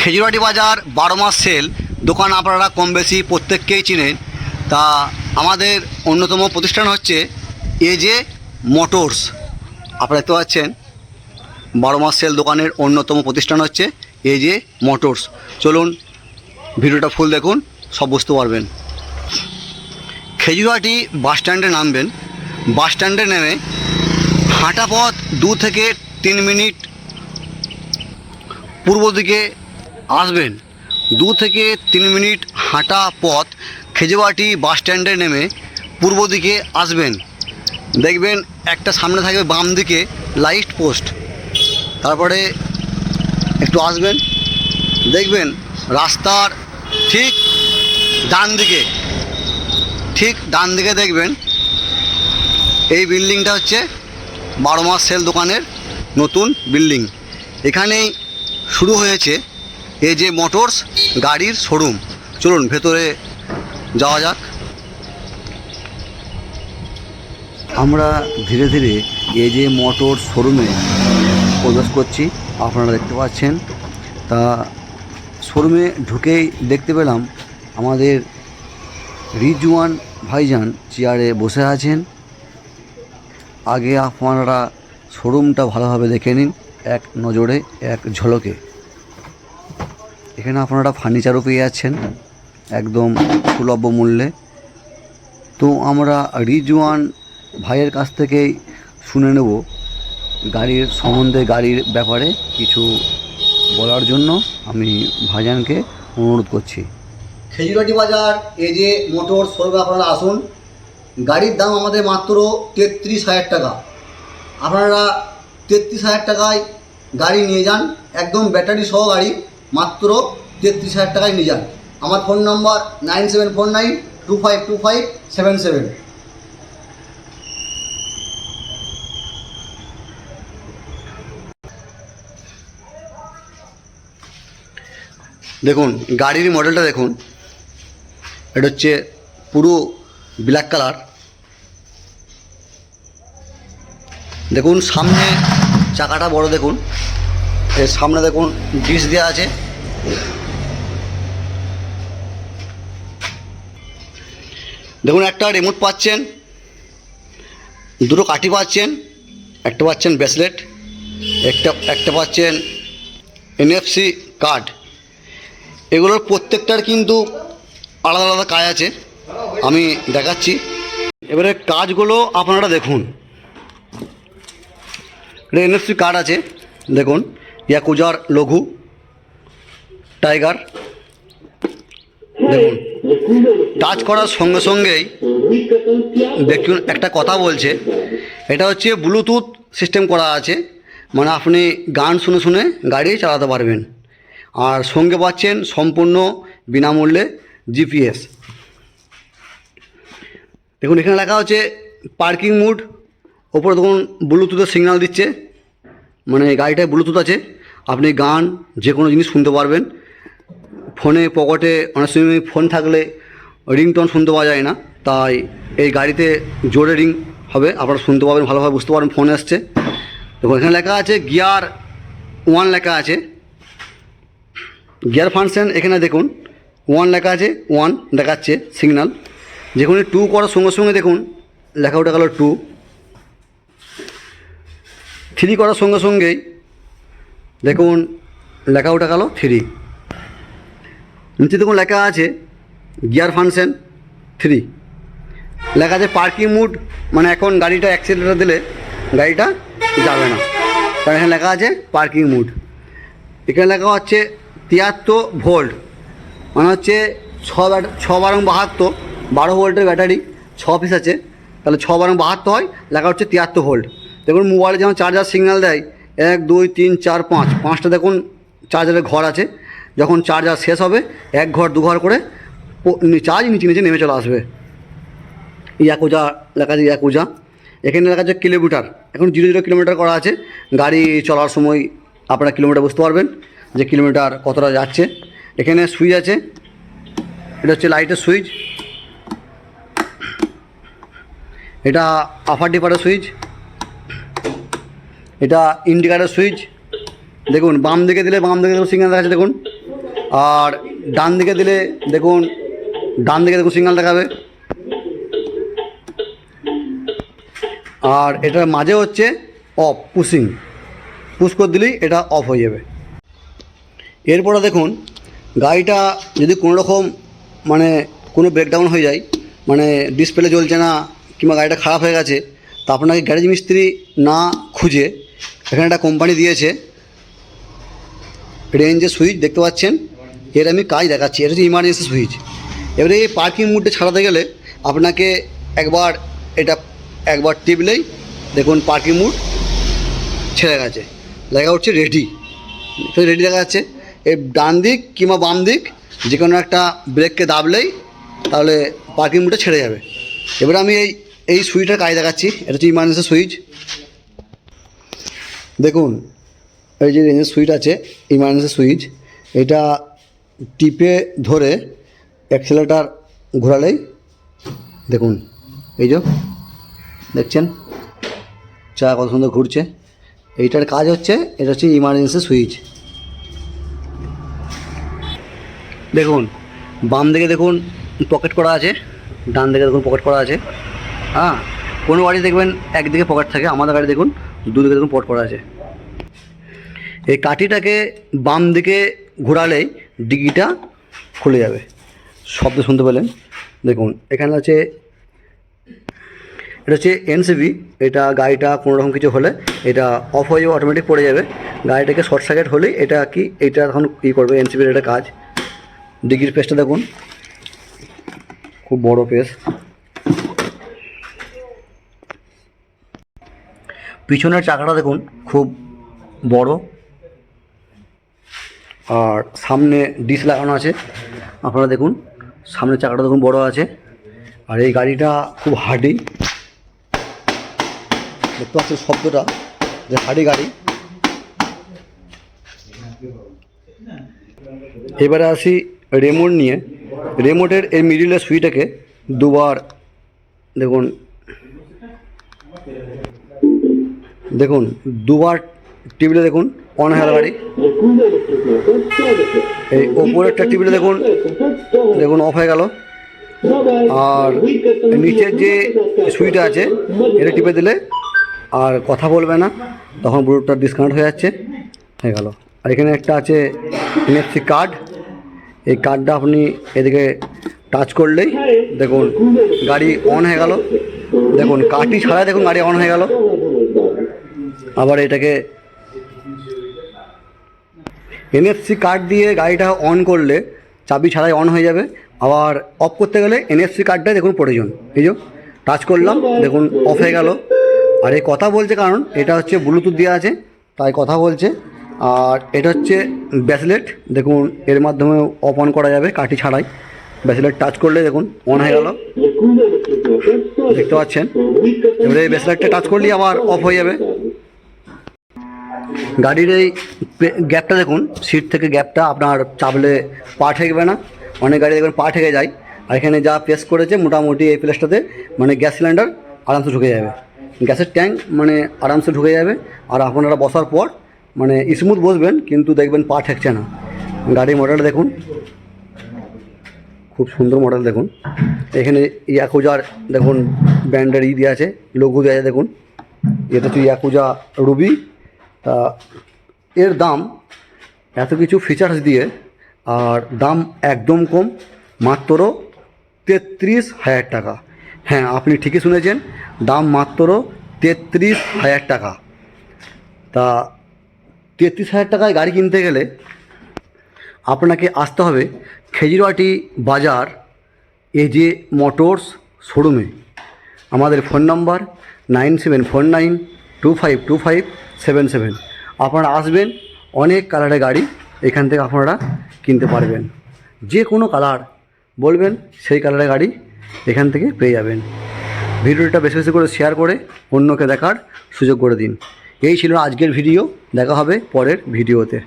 খেজুরাটি বাজার, বারো মাস সেল। দোকান আপনারা কম বেশি প্রত্যেককেই চিনেন। তা আমাদের অন্যতম প্রতিষ্ঠান হচ্ছে এজে মোটরস আপনারা দেখতে পাচ্ছেন, বারো মাস সেল দোকানের অন্যতম প্রতিষ্ঠান হচ্ছে এজে মোটরস চলুন ভিডিওটা ফুল দেখুন, সব বুঝতে পারবেন। খেজুরাটি বাস স্ট্যান্ডে নামবেন। বাস স্ট্যান্ডে নেমে হাঁটা পথ দু থেকে তিন মিনিট পূর্ব দিকে আসবেন। দু থেকে তিন মিনিট হাঁটা পথ খেজুয়াটি বাস স্ট্যান্ডে নেমে পূর্ব দিকে আসবেন। দেখবেন একটা সামনে থাকবে বাম দিকে লাইট পোস্ট। তারপরে একটু আসবেন। দেখবেন রাস্তার ঠিক ডান দিকে, ঠিক ডান দিকে দেখবেন এই বিল্ডিংটা হচ্ছে বারো মাস সেল দোকানের নতুন বিল্ডিং। এখানেই শুরু হয়েছে এই যে মোটরস, গাড়ির শোরুম। চলুন, ভেতরে যাওয়া যাক। আমরা ধীরে ধীরে এই যে মোটর শোরুমে প্রবেশ করছি। আপনারা দেখতে পাচ্ছেন। তা শোরুমে ঢুকেই দেখতে পেলাম আমাদের রিজওয়ান ভাইজান চেয়ারে বসে আছেন। আগে আপনারা শোরুমটা ভালোভাবে দেখে নিন, এক নজরে, এক ঝলকে। এখানে আপনারা ফার্নিচারও পেয়ে যাচ্ছেন, একদম সুলভ মূল্যে। তো আমরা রিজওয়ান ভাইয়ের কাছ থেকেই শুনে নেব গাড়ির সম্বন্ধে, গাড়ির ব্যাপারে কিছু বলার জন্য। আমি ভাইজানকে অনুরোধ করছি। খেজুরাটি বাজার যে মোটর শোরুমে আপনারা আসুন, গাড়ির দাম আমাদের মাত্র তেত্রিশ হাজার টাকা। আপনারা তেত্রিশ হাজার টাকায় গাড়ি নিয়ে যান, একদম ব্যাটারি সহ গাড়ি। মাত্র তেত্রিশ হাজার টাকায় নিয়ে যান। আমার phone number nine seven four nine two five two five seven seven. দেখুন, গাড়ির মডেলটা দেখুন। এটা হচ্ছে পুরো ব্ল্যাক কালার। দেখুন, সামনে চাকাটা বড় দেখুন। এর সামনে দেখুন ডিস দেওয়া আছে। দেখুন একটা রিমোট পাচ্ছেন, দুটো কাঠি পাচ্ছেন, একটা পাচ্ছেন ব্রেসলেট একটা একটা পাচ্ছেন এনএফসি কার্ড এগুলোর প্রত্যেকটার কিন্তু আলাদা আলাদা কাজ আছে, আমি দেখাচ্ছি। এবারে কাজগুলো আপনারা দেখুন। এটা এনএফসি কার্ড আছে, দেখুন। ইয়াকুজার লঘু, টাইগার, দেখুন। টাচ করার সঙ্গে সঙ্গেই দেখুন, একটা কথা বলছে। এটা হচ্ছে ব্লুটুথ সিস্টেম করা আছে। মানে আপনি গান শুনে শুনে গাড়ি চালাতে পারবেন। আর সঙ্গে পাচ্ছেন সম্পূর্ণ বিনামূল্যে জিপিএস। দেখুন, এখানে লেখা হচ্ছে পার্কিং মুড। ওপরে দেখুন, ব্লুটুথের সিগন্যাল দিচ্ছে। মানে গাড়িটায় ব্লুটুথ আছে। আপনি গান যে কোনো জিনিস শুনতে পারবেন। ফোনে পকেটে অনেক সময় ফোন থাকলে রিংটোন শুনতে পাওয়া যায় না। তাই এই গাড়িতে জোরে রিং হবে, আপনারা শুনতে পাবেন, ভালোভাবে বুঝতে পারবেন, ফোন আসছে। দেখুন, এখানে লেখা আছে গিয়ার ওয়ান লেখা আছে। গিয়ার ফাংশন এখানে দেখুন, ওয়ান লেখা আছে, ওয়ান দেখাচ্ছে সিগনাল যেখানে টু করার সঙ্গে সঙ্গে দেখুন, লেখা ওটা গেল টু। থ্রি করার সঙ্গে সঙ্গেই দেখুন, লেখা ওঠা গেল থ্রি নিচে দেখুন লেখা আছে গিয়ার ফাংশন থ্রি লেখা আছে পার্কিং মুড মানে এখন গাড়িটা অ্যাক্সিডেন্ট দিলে গাড়িটা যাবে না। কারণ এখানে লেখা আছে পার্কিং মুড এখানে লেখা হচ্ছে তিয়াত্তর ভোল্ট মানে হচ্ছে ছ ছ বারং বাহাত্তর, বারো ভোল্টের ব্যাটারি ছ পিস আছে। তাহলে ছ বারং বাহাত্তর হয়, লেখা হচ্ছে তিয়াত্তর ভোল্ট দেখুন মোবাইলে যেমন চার্জার সিগন্যাল দেয় এক, দুই, তিন, চার, পাঁচ। পাঁচটা দেখুন, চার্জারের ঘর আছে। যখন চার্জার শেষ হবে, এক ঘর, দু ঘর করে চার্জ নিচে নিচে নেমে চলে আসবে। ইয়াকুজা লেখা আছে, ইয়াকুজা। এখানে লেখা আছে কিলোমিটার। এখন জিরো জিরো কিলোমিটার করা আছে। গাড়ি চলার সময় আপনারা কিলোমিটার বুঝতে পারবেন যে কিলোমিটার কতটা যাচ্ছে। এখানে সুইচ আছে। এটা হচ্ছে লাইটের সুইচ। এটা আফার ডিপারের সুইচ। এটা ইন্ডিকেটার সুইচ দেখুন, বাম দিকে দিলে বাম দিকে দেখুন সিগন্যাল আছে দেখুন। আর ডান দিকে দিলে দেখুন, ডান দিকে দেখুন সিগনাল দেখাবে। আর এটার মাঝে হচ্ছে অফ পুশিং পুশ করে দিলেই এটা অফ হয়ে যাবে। এরপরে দেখুন, গাড়িটা যদি কোনো রকম মানে কোনো ব্রেকডাউন হয়ে যায় মানে ডিসপ্লে জ্বলছে না কিংবা গাড়িটা খারাপ হয়ে গেছে, তা আপনাকে গ্যারেজ মিস্ত্রি না খুঁজে এখানে একটা কোম্পানি দিয়েছে। রেঞ্জের সুইচ দেখতে পাচ্ছেন। এর আমি কাজ দেখাচ্ছি। এটা হচ্ছে ইমার্জেন্সি সুইচ এবারে এই পার্কিং মুডে ছাড়াতে গেলে আপনাকে একবার এটা একবার টিপলেই দেখুন পার্কিং মুড ছেড়ে গেছে। লেখা হচ্ছে রেডি রেডি দেখা যাচ্ছে। এর ডান দিক কিংবা বাম দিক যে কোনো একটা ব্রেককে দাবলেই তাহলে পার্কিং মুডটা ছেড়ে যাবে। এবারে আমি এই এই সুইচটার কাজ দেখাচ্ছি। এটা হচ্ছে ইমার্জেন্সি সুইচ দেখুন, এই যে রেঞ্জের সুইচ আছে ইমার্জেন্সি সুইচ, এটা টিপে ধরে অ্যাক্সেলেটার ঘোরালেই, দেখুন, এই যে, দেখছেন? চা কত সুন্দর ঘুরছে। এইটার কাজ হচ্ছে, এটা হচ্ছে ইমার্জেন্সি সুইচ। দেখুন, বাম দিকে দেখুন পকেট করা আছে, ডান দিকে দেখুন পকেট করা আছে। হ্যাঁ কোনো গাড়ি দেখবেন, একদিকে পকেট থাকে, আমাদের গাড়ি দেখুন, দুদিকে দেখুন পট করা আছে। এই কাঠিটাকে বাম দিকে ঘোরালেই ডিগিটা খুলে যাবে। শব্দ শুনতে পেলেন? দেখুন, এখানে আছে, এটা হচ্ছে এনসিবি, এটা গাড়িটা কোনো রকম কিছু হলে এটা অফ হয়ে যাবে অটোমেটিক পড়ে যাবে। গাড়িটাকে শর্ট সার্কিট হলেই এটা কি, এটা এখন ই করবে, এনসিবির এটা কাজ। ডিগির পেসটা দেখুন, খুব বড় পেস পিছনের চাকাটা দেখুন, খুব বড়। আর সামনে ডিস লাগানো আছে। আপনারা দেখুন, সামনের চাকাটা দেখুন বড় আছে। আর এই গাড়িটা খুব হার্ডি। দেখতে পাচ্ছেন শব্দটা, যে হার্ডি গাড়ি। এবারে আসি রেমোট নিয়ে। রেমোটের এই মিডিলের সুইটাকে দুবার দেখুন। দেখুন দুবার টিপলে দেখুন অন হয়ে গেল গাড়ি এই ওপরেরটা টিপলে দেখুন দেখুন অফ হয়ে গেল। আর নিচের যে সুইটা আছে এটা টিপে দিলে আর কথা বলবে না তখন ব্লুটুথটা ডিসকানেক্ট হয়ে যাচ্ছে হয়ে গেল। আর এখানে একটা আছে এনএফসি কার্ড এই কার্ডটা আপনি এদিকে টাচ করলেই দেখুন গাড়ি অন হয়ে গেল। দেখুন কার্ডটি ছাড়াই দেখুন গাড়ি অন হয়ে গেল। আবার এটাকে এনএফসি কার্ড দিয়ে গাড়িটা অন করলে চাবি ছাড়াই অন হয়ে যাবে। আবার অফ করতে গেলে এনএফসি কার্ডটাই দেখুন প্রয়োজন। এই যে টাচ করলাম, দেখুন অফ হয়ে গেল। আর এই কথা বলছে কারণ এটা হচ্ছে ব্লুটুথ দেওয়া আছে, তাই কথা বলছে। আর এটা হচ্ছে ব্যাসলেট দেখুন, এর মাধ্যমে অফ অন করা যাবে কাঠি ছাড়াই। ব্যাসলেট টাচ করলে দেখুন অন হয়ে গেল। দেখতে পাচ্ছেন? এবারে এই ব্যাসলেটটা টাচ করলেই আবার অফ হয়ে যাবে। গাড়ির এই গ্যাপটা দেখুন সিট থেকে গ্যাপটা আপনার চাপলে পা ঠেকবে না, অনেক গাড়ি দেখবেন পা ঠেকে যায়। আর এখানে যা প্রেস করেছে, মোটামুটি এই প্লেসটাতে মানে গ্যাস সিলিন্ডার আরামসে ঢুকে যাবে। গ্যাসের ট্যাঙ্ক মানে আরামসে ঢুকে যাবে, আর আপনারা বসার পর মানে স্মুথ বসবেন, কিন্তু দেখবেন পা ঠেকছে না। গাড়ির মডেলটা দেখুন। খুব সুন্দর মডেল দেখুন। এখানে ইয়াকুজার দেখুন ব্র্যান্ডের ই দিয়ে আছে লোগো দেওয়া আছে দেখুন। এটা হচ্ছে ইয়াকুজা রুবি তা এর দাম এত কিছু ফিচার্স দিয়ে, আর দাম একদম কম, মাত্র তেত্রিশ হাজার টাকা। হ্যাঁ আপনি ঠিকই শুনেছেন, দাম মাত্র তেত্রিশ হাজার টাকা। তা তেত্রিশ হাজার টাকায় গাড়ি কিনতে গেলে আপনাকে আসতে হবে খেজুরবাটি বাজার এজে মোটরস শোরুমে আমাদের phone number nine seven four nine two five two five seven seven. আপনারা আসবেন, অনেক কালারের গাড়ি এখান থেকে আপনারা কিনতে পারবেন। যে কোনো কালার বলবেন, সেই কালারের গাড়ি এখান থেকে পেয়ে যাবেন। ভিডিওটা বেশি বেশি করে শেয়ার করে অন্যকে দেখার সুযোগ করে দিন। এই ছিল আজকের ভিডিও দেখা হবে পরের ভিডিওতে